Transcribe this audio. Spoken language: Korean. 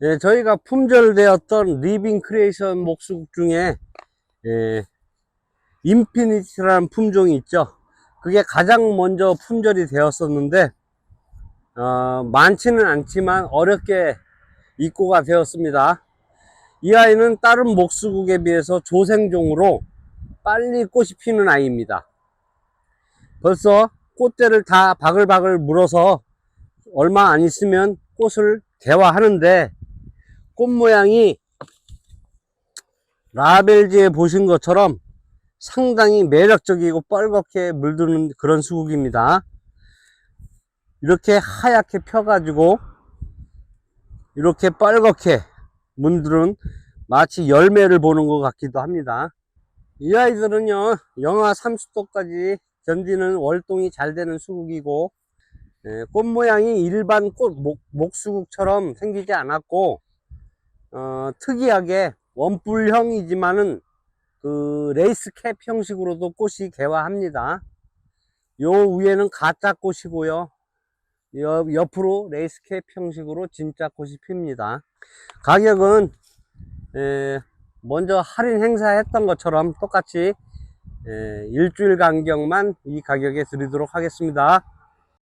예, 저희가 품절되었던 리빙 크리에이션 목수국 중에 예, 인피니티라는 품종이 있죠. 그게 가장 먼저 품절이 되었었는데 어, 많지는 않지만 어렵게 입고가 되었습니다. 이 아이는 다른 목수국에 비해서 조생종으로 빨리 꽃이 피는 아이입니다. 벌써 꽃대를 다 바글바글 물어서 얼마 안 있으면 꽃을 개화하는데 꽃 모양이 라벨지에 보신 것처럼 상당히 매력적이고 뻘겋게 물드는 그런 수국입니다. 이렇게 하얗게 펴가지고 이렇게 뻘겋게 문들은 마치 열매를 보는 것 같기도 합니다. 이 아이들은요, 영하 30도까지 견디는 월동이 잘 되는 수국이고, 예, 꽃 모양이 일반 꽃 목, 목수국처럼 생기지 않았고, 어, 특이하게 원뿔형이지만은 그 레이스 캡 형식으로도 꽃이 개화합니다. 요 위에는 가짜 꽃이고요. 옆, 옆으로 레이스 캡 형식으로 진짜 꽃이 핍니다. 가격은 에, 먼저 할인 행사했던 것처럼 똑같이 에, 일주일 간격만 이 가격에 드리도록 하겠습니다.